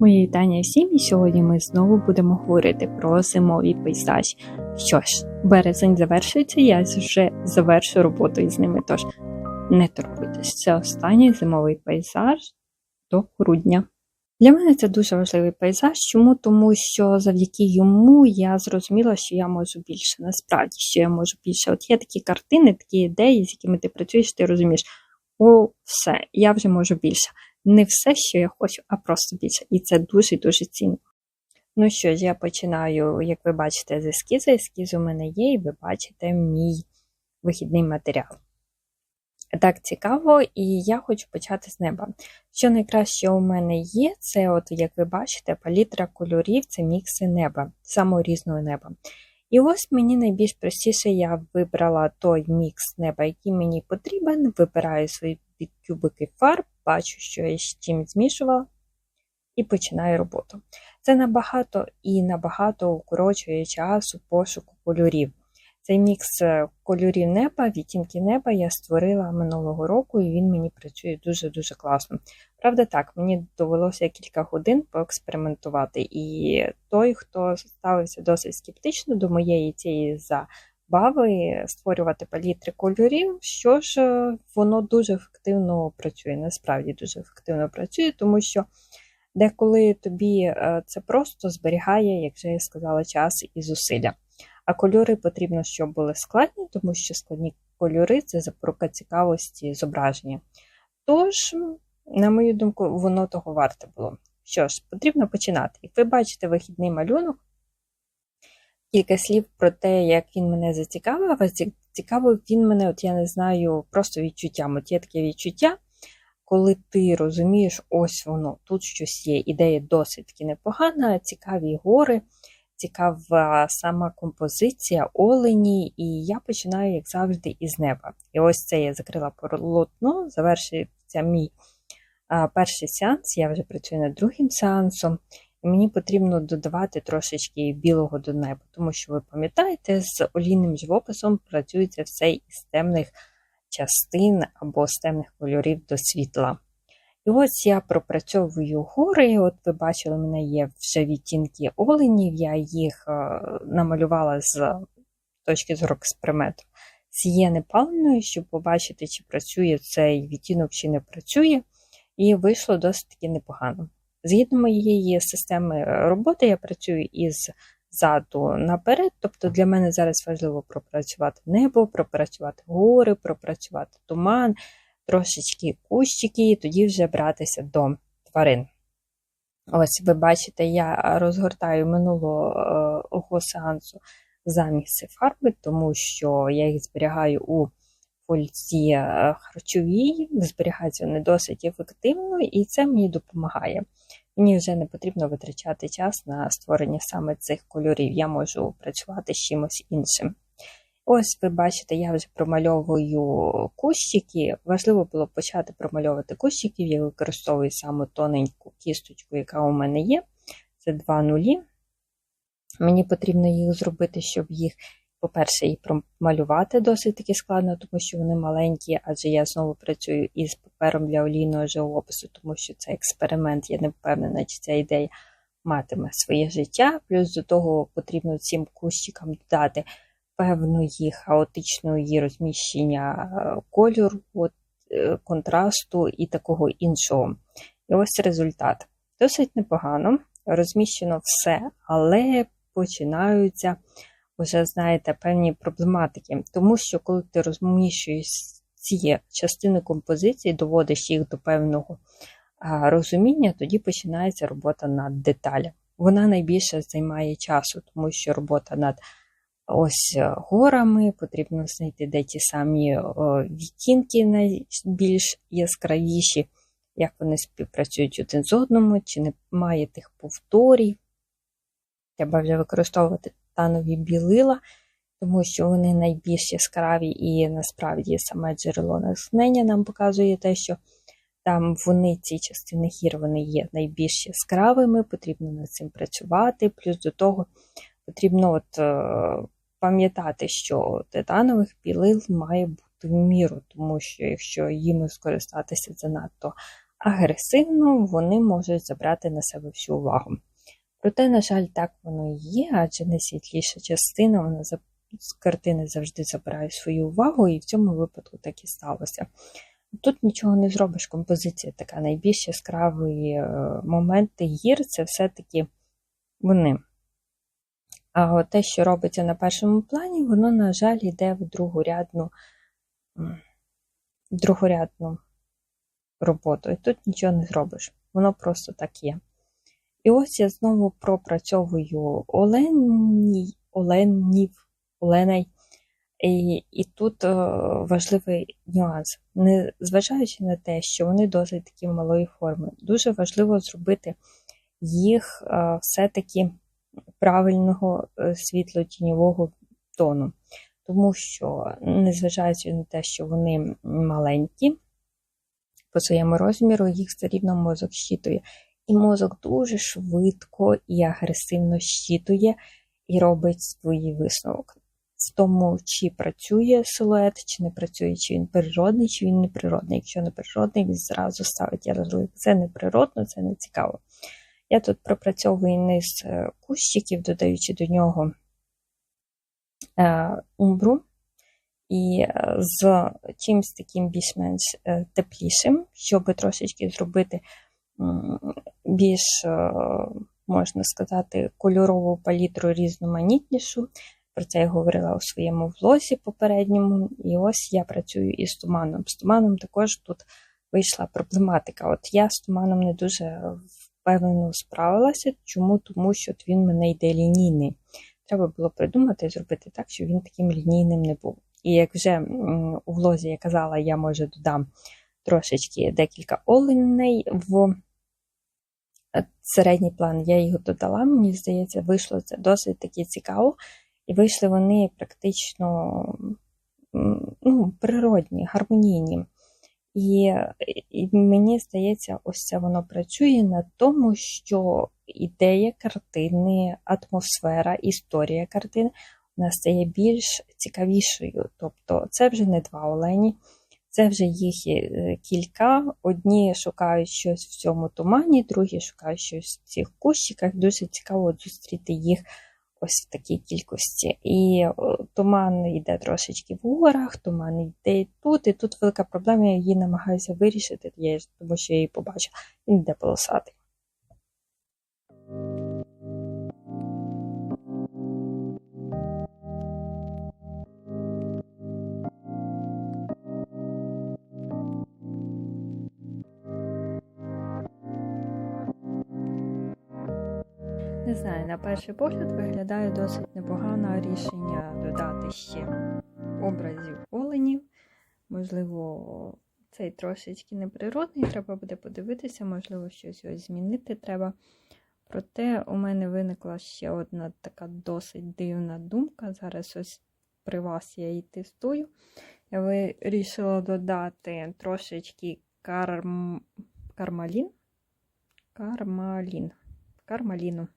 Мої вітання всім, і сьогодні ми знову будемо говорити про зимові пейзажі. Що ж, березень завершується, я вже завершу роботу із ними, тож не турбуйтесь, це останній зимовий пейзаж до грудня. Для мене це дуже важливий пейзаж. Чому? Тому що завдяки йому я зрозуміла, що я можу більше. Насправді, що я можу більше. От є такі картини, такі ідеї, з якими ти працюєш, ти розумієш, о, все, я вже можу більше не все, що я хочу, а просто більше. І це дуже-дуже цінно. Ну що ж, я починаю, як ви бачите, з ескізу. Ескіз у мене є, і ви бачите мій вихідний матеріал. Так цікаво, і я хочу почати з неба. Що найкраще у мене є, це, от, як ви бачите, палітра кольорів це мікси неба, самого різного неба. І ось мені найбільш простіше я вибрала той мікс неба, який мені потрібен, вибираю свої кубики фарб, бачу, що я з чим змішувала, і починаю роботу. Це набагато і набагато укорочує часу пошуку кольорів. Цей мікс е, кольорів неба, відтінки неба я створила минулого року, і він мені працює дуже-дуже класно. Правда, так, мені довелося кілька годин поекспериментувати. І той, хто ставився досить скептично до моєї цієї забави створювати палітри кольорів, що ж, воно дуже ефективно працює, насправді дуже ефективно працює, тому що. Деколи тобі е, це просто зберігає, як вже я сказала, час і зусилля. А кольори потрібно, щоб були складні, тому що складні кольори це запорука цікавості зображення. Тож, на мою думку, воно того варте було. Що ж, потрібно починати. Як ви бачите вихідний малюнок, кілька слів про те, як він мене зацікавив, а цікавив він мене, от я не знаю, просто відчуттям. От є таке відчуття, коли ти розумієш, ось воно, тут щось є, ідея досить непогана, цікаві гори цікава сама композиція олені, і я починаю, як завжди, із неба. І ось це я закрила полотно, завершився мій перший сеанс, я вже працюю над другим сеансом. І мені потрібно додавати трошечки білого до неба, тому що ви пам'ятаєте, з олійним живописом працюється все із темних частин або з темних кольорів до світла. І ось я пропрацьовую гори. От ви бачили, у мене є вже відтінки оленів, я їх е, намалювала з точки зору експерименту цієї паленою, щоб побачити, чи працює цей відтінок, чи не працює. І вийшло досить таки непогано. Згідно моєї системи роботи, я працюю із заду наперед, тобто для мене зараз важливо пропрацювати небо, пропрацювати гори, пропрацювати туман трошечки кущики, і тоді вже братися до тварин. Ось, ви бачите, я розгортаю минулого е, сеансу заміси фарби, тому що я їх зберігаю у фользі е, харчовій, зберігаються вони досить ефективно, і це мені допомагає. Мені вже не потрібно витрачати час на створення саме цих кольорів. Я можу працювати з чимось іншим. Ось ви бачите, я вже промальовую кущики. Важливо було почати промальовувати кущиків. Я використовую саме тоненьку кісточку, яка у мене є. Це два нулі. Мені потрібно їх зробити, щоб їх, по-перше, і промалювати досить таки складно, тому що вони маленькі, адже я знову працюю із папером для олійного живопису, тому що це експеримент, я не впевнена, чи ця ідея матиме своє життя. Плюс до того потрібно цим кущикам додати певної хаотичної розміщення е, кольору, е, контрасту і такого іншого. І ось результат. Досить непогано, розміщено все, але починаються, вже, знаєте, певні проблематики. Тому що, коли ти розміщуєш ці частини композиції, доводиш їх до певного розуміння, тоді починається робота над деталями. Вона найбільше займає часу, тому що робота над ось е, горами, потрібно знайти де ті самі відтінки найбільш яскравіші, як вони співпрацюють один з одному, чи немає тих повторів. Треба вже використовувати танові білила, тому що вони найбільш яскраві і насправді саме джерело натхнення нам показує те, що там вони, ці частини гір, вони є найбільш яскравими, потрібно над цим працювати. Плюс до того потрібно от е, пам'ятати, що титанових білил має бути в міру, тому що якщо їм скористатися занадто агресивно вони можуть забрати на себе всю увагу. Проте, на жаль, так воно і є, адже найсвітліша частина вона з картини завжди забирає свою увагу, і в цьому випадку так і сталося. Тут нічого не зробиш, композиція така найбільш яскравий е, момент гір це все-таки вони. А те, що робиться на першому плані, воно, на жаль, йде в другорядну, другорядну роботу. І тут нічого не зробиш. Воно просто так є. І ось я знову пропрацьовую Оленій, Оленів, Оленей. І, і тут е, важливий нюанс. Не зважаючи на те, що вони досить такі малої форми, дуже важливо зробити їх е, все-таки правильного е, світло-тіньового тону. Тому що, незважаючи на те, що вони маленькі по своєму розміру, їх все рівно мозок щитує. І мозок дуже швидко і агресивно щитує і робить свій висновок. З тому, чи працює силует, чи не працює, чи він природний, чи він неприродний. Якщо не природний, він зразу ставить ярлик. Це неприродно, це не цікаво. Я тут пропрацьовую низ е, кущиків, додаючи до нього е, умбру. І е, з чимось таким більш-менш теплішим, щоб трошечки зробити більш, е, можна сказати, кольорову палітру різноманітнішу. Про це я говорила у своєму влозі попередньому. І ось я працюю із туманом. З туманом також тут вийшла проблематика. От я з туманом не дуже впевнено справилася. Чому? Тому що от він мене йде лінійний. Треба було придумати і зробити так, щоб він таким лінійним не був. І як вже у влозі я казала, я може додам трошечки декілька оленей в е, середній план. Я його додала, мені здається, вийшло це досить таки цікаво. І вийшли вони практично ну, природні, гармонійні. І, і мені здається, ось це воно працює на тому, що ідея картини, атмосфера, історія картини у стає більш цікавішою. Тобто це вже не два олені, це вже їх е, кілька. Одні шукають щось в цьому тумані, другі шукають щось в цих кущиках. Дуже цікаво зустріти їх ось в такій кількості. І туман йде трошечки в горах, туман йде тут, і тут велика проблема, я її намагаюся вирішити, тому що я її побачила. Він йде полосатий. Знаю, на перший погляд виглядає досить непогане рішення додати ще образів оленів. Можливо, цей трошечки неприродний, треба буде подивитися, можливо, щось ось змінити треба. Проте у мене виникла ще одна така досить дивна думка. Зараз ось при вас я її тестую. Я вирішила додати трошечки карм... кармалін. Кармалін. Кармаліну.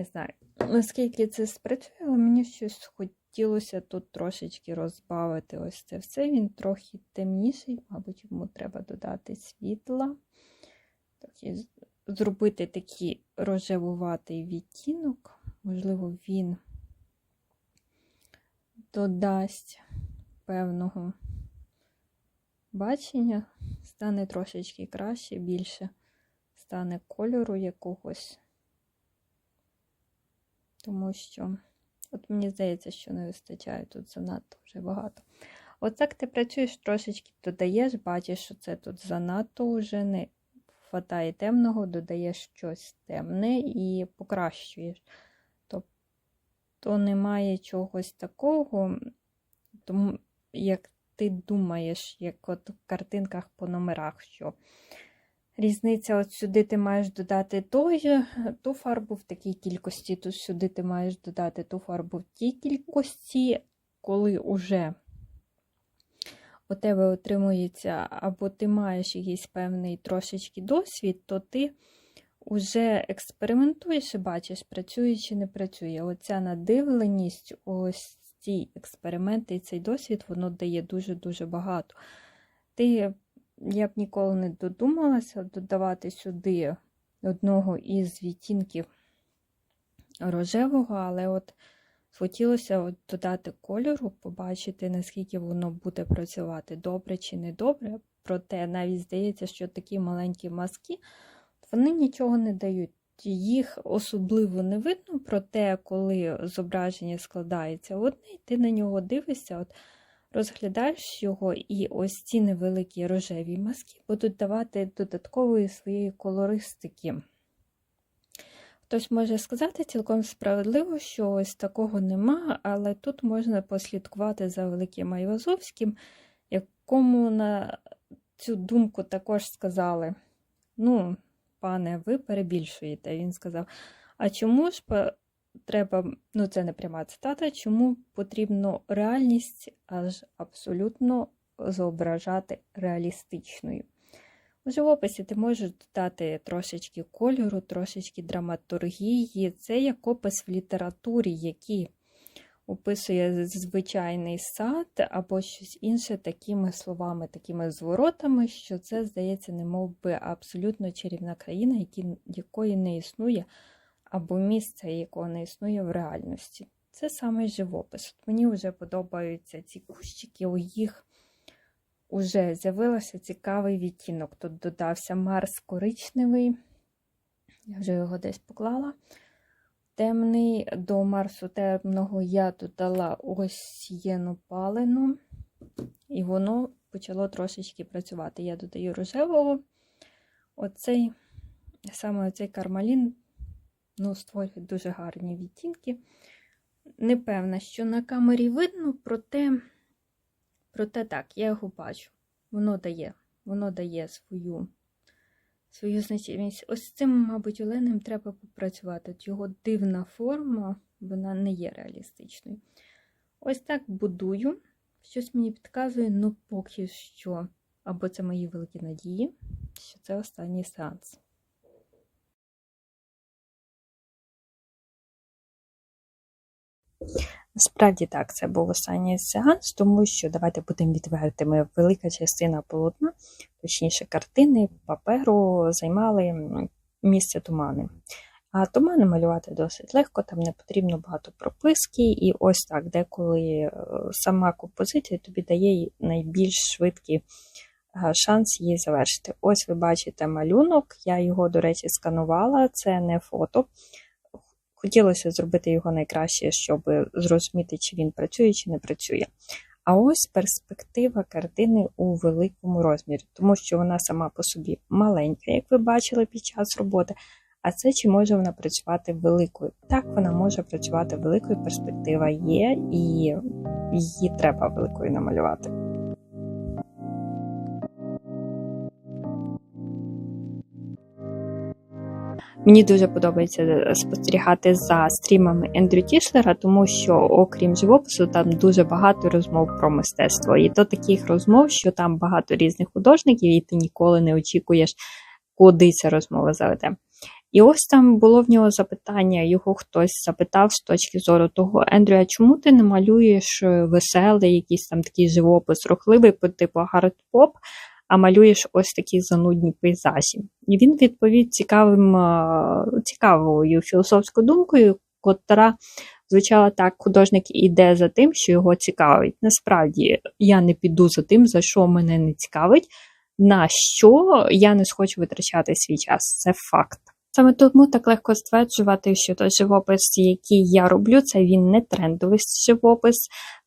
Не знаю, наскільки це спрацює, але мені щось хотілося тут трошечки розбавити ось це все. Він трохи темніший, мабуть, йому треба додати світла. Трохи зробити такий рожевуватий відтінок. Можливо, він додасть певного бачення, стане трошечки краще, більше стане кольору якогось. Тому що, от мені здається, що не вистачає тут занадто вже багато. От ти працюєш, трошечки додаєш, бачиш, що це тут занадто вже не хватає темного, додаєш щось темне і покращуєш. Тобто немає чогось такого, тому як ти думаєш, як от в картинках по номерах, що Різниця от сюди ти маєш додати той, ту фарбу в такій кількості, тут сюди ти маєш додати ту фарбу в тій кількості, коли уже у тебе отримується, або ти маєш якийсь певний трошечки досвід, то ти вже експериментуєш і бачиш, працює чи не працює. Оця надивленість, ось ці експерименти і цей досвід, воно дає дуже-дуже багато. Ти я б ніколи не додумалася додавати сюди одного із відтінків рожевого, але от хотілося от додати кольору, побачити, наскільки воно буде працювати добре чи не добре. Проте навіть здається, що такі маленькі маски вони нічого не дають. Їх особливо не видно, проте, коли зображення складається одне, і ти на нього дивишся, от розглядаєш його, і ось ці невеликі рожеві маски будуть давати додаткової своєї колористики. Хтось може сказати цілком справедливо, що ось такого нема, але тут можна послідкувати за Великим Айвазовським, якому на цю думку також сказали: ну, пане, ви перебільшуєте. Він сказав: А чому ж треба, ну це не пряма цитата, чому потрібно реальність аж абсолютно зображати реалістичною? У живописі ти можеш додати трошечки кольору, трошечки драматургії. Це як опис в літературі, який описує звичайний сад або щось інше такими словами, такими зворотами, що це, здається, не мов би абсолютно чарівна країна, якої не існує, або місце, якого не існує в реальності. Це саме живопис. От Мені вже подобаються ці кущики, у їх уже з'явився цікавий відтінок. Тут додався Марс коричневий, я вже його десь поклала. Темний до Марсу темного я додала ось єну палену, і воно почало трошечки працювати. Я додаю рожевого. Оцей, саме оцей кармалін ну, створює дуже гарні відтінки. Не певна, що на камері видно, проте Проте так, я його бачу. Воно дає воно дає свою свою значимість. Ось цим, мабуть, оленем треба попрацювати. Його дивна форма, вона не є реалістичною. Ось так будую. Щось мені підказує, ну поки що, або це мої великі надії, що це останній сеанс. Насправді так, це був останній сеанс, тому що давайте будемо відвертими. Велика частина полотна, точніше, картини, паперу займали місце тумани. А тумани малювати досить легко, там не потрібно багато прописки, і ось так, деколи е, сама композиція тобі дає найбільш швидкий е, шанс її завершити. Ось ви бачите малюнок, я його, до речі, сканувала, це не фото. Хотілося зробити його найкраще, щоб зрозуміти, чи він працює, чи не працює. А ось перспектива картини у великому розмірі, тому що вона сама по собі маленька, як ви бачили під час роботи. А це чи може вона працювати великою? Так, вона може працювати великою, перспектива є, і її треба великою намалювати. Мені дуже подобається е, спостерігати за стрімами Ендрю Тішлера, тому що, окрім живопису, там дуже багато розмов про мистецтво. І то таких розмов, що там багато різних художників, і ти ніколи не очікуєш, куди ця розмова заведе. І ось там було в нього запитання, його хтось запитав з точки зору того, Ендрю, чому ти не малюєш е, веселий, якийсь там такий живопис, рухливий по типу гард-поп, а малюєш ось такі занудні пейзажі. І він відповів цікавим, цікавою філософською думкою, котра звучала так: художник іде за тим, що його цікавить. Насправді, я не піду за тим, за що мене не цікавить, на що я не схочу витрачати свій час. Це факт. Саме тому так легко стверджувати, що той живопис, який я роблю, це він не трендовий живопис,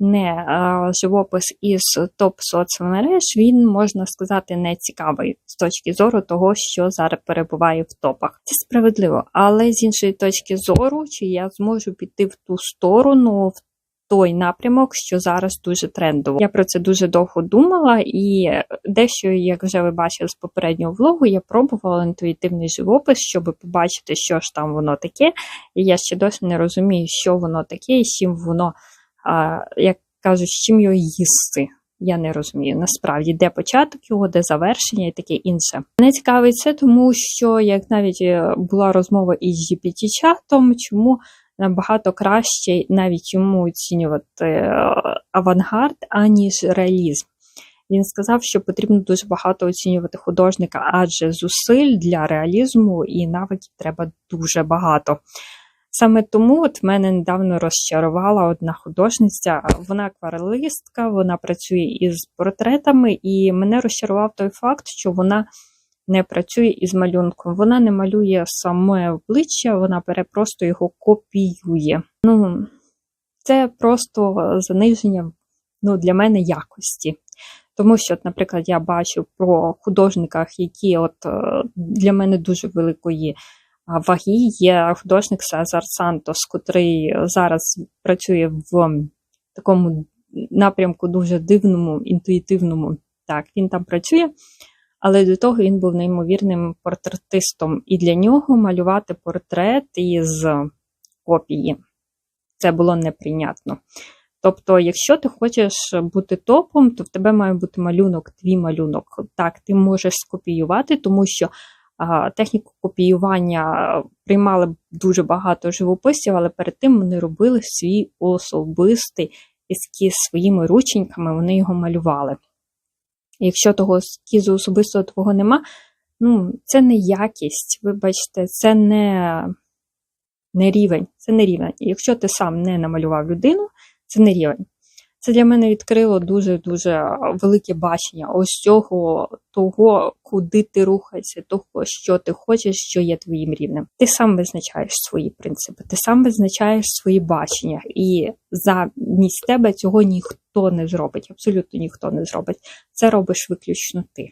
не а, живопис із топ соцмереж, він, можна сказати, не цікавий з точки зору того, що зараз перебуває в топах. Це справедливо, але з іншої точки зору, чи я зможу піти в ту сторону, в той напрямок, що зараз дуже трендово. Я про це дуже довго думала, і дещо, як вже ви бачили з попереднього влогу, я пробувала інтуїтивний живопис, щоб побачити, що ж там воно таке. І я ще досі не розумію, що воно таке, і з чим воно, як кажуть, з чим його їсти. Я не розумію насправді, де початок його, де завершення і таке інше. Мене цікавить це, тому що як навіть е, була розмова із GPT-чатом, чому набагато краще навіть йому оцінювати е, авангард, аніж реалізм. Він сказав, що потрібно дуже багато оцінювати художника, адже зусиль для реалізму і навиків треба дуже багато. Саме тому от мене недавно розчарувала одна художниця. Вона акварелистка, вона працює із портретами, і мене розчарував той факт, що вона не працює із малюнком. Вона не малює саме обличчя, вона просто його копіює. Ну, це просто заниження ну, для мене якості. Тому що, от, наприклад, я бачу про художниках, які от е, для мене дуже великої ваги є художник Сезар Сантос, котрий зараз працює в такому напрямку дуже дивному, інтуїтивному. Так, він там працює, але до того він був неймовірним портретистом. І для нього малювати портрет із копії це було неприйнятно. Тобто, якщо ти хочеш бути топом, то в тебе має бути малюнок, твій малюнок. Так, ти можеш скопіювати, тому що а, техніку копіювання приймали дуже багато живописців, але перед тим вони робили свій особистий ескіз своїми рученьками, вони його малювали. Якщо того ескізу особистого твого нема, ну, це не якість, вибачте, це не не рівень. Це не рівень. якщо ти сам не намалював людину, це не рівень. Це для мене відкрило дуже-дуже велике бачення ось цього, того, куди ти рухаєшся, того, що ти хочеш, що є твоїм рівнем. Ти сам визначаєш свої принципи, ти сам визначаєш свої бачення, і замість тебе цього ніхто не зробить, абсолютно ніхто не зробить. Це робиш виключно ти.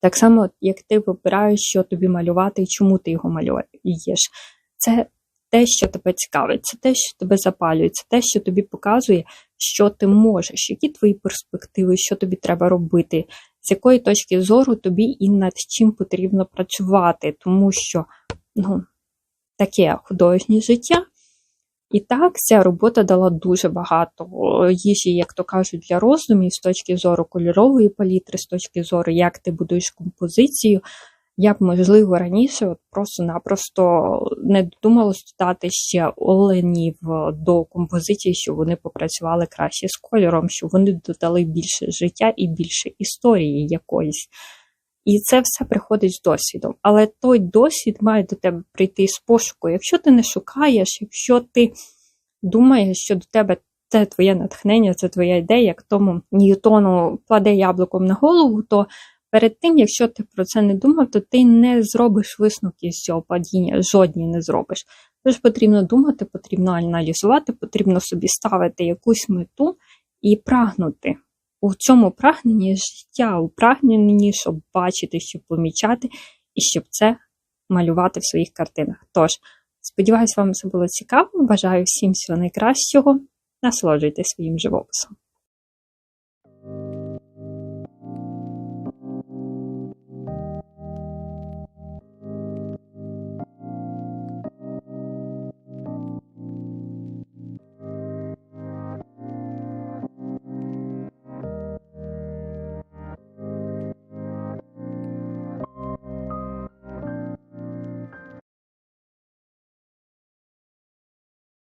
Так само, як ти вибираєш, що тобі малювати і чому ти його малюєш. Це те, що тебе цікавить, це те, що тебе запалює, це те, що тобі показує, що ти можеш, які твої перспективи, що тобі треба робити, з якої точки зору тобі і над чим потрібно працювати, тому що ну, таке художнє життя. І так, ця робота дала дуже багато їжі, як то кажуть, для роздумів з точки зору кольорової палітри, з точки зору, як ти будуєш композицію, я б, можливо, раніше от просто-напросто не додумалась додати ще оленів до композиції, щоб вони попрацювали краще з кольором, щоб вони додали більше життя і більше історії якоїсь. І це все приходить з досвідом. Але той досвід має до тебе прийти з пошуку. Якщо ти не шукаєш, якщо ти думаєш, що до тебе це твоє натхнення, це твоя ідея, як тому Ньютону кладе яблуком на голову, то Перед тим, якщо ти про це не думав, то ти не зробиш висновки з цього падіння, жодні не зробиш. Тож потрібно думати, потрібно аналізувати, потрібно собі ставити якусь мету і прагнути. У цьому прагненні життя, у прагненні, щоб бачити, щоб помічати, і щоб це малювати в своїх картинах. Тож, сподіваюся, вам це було цікаво. Бажаю всім всього найкращого. Насолоджуйтесь своїм живописом.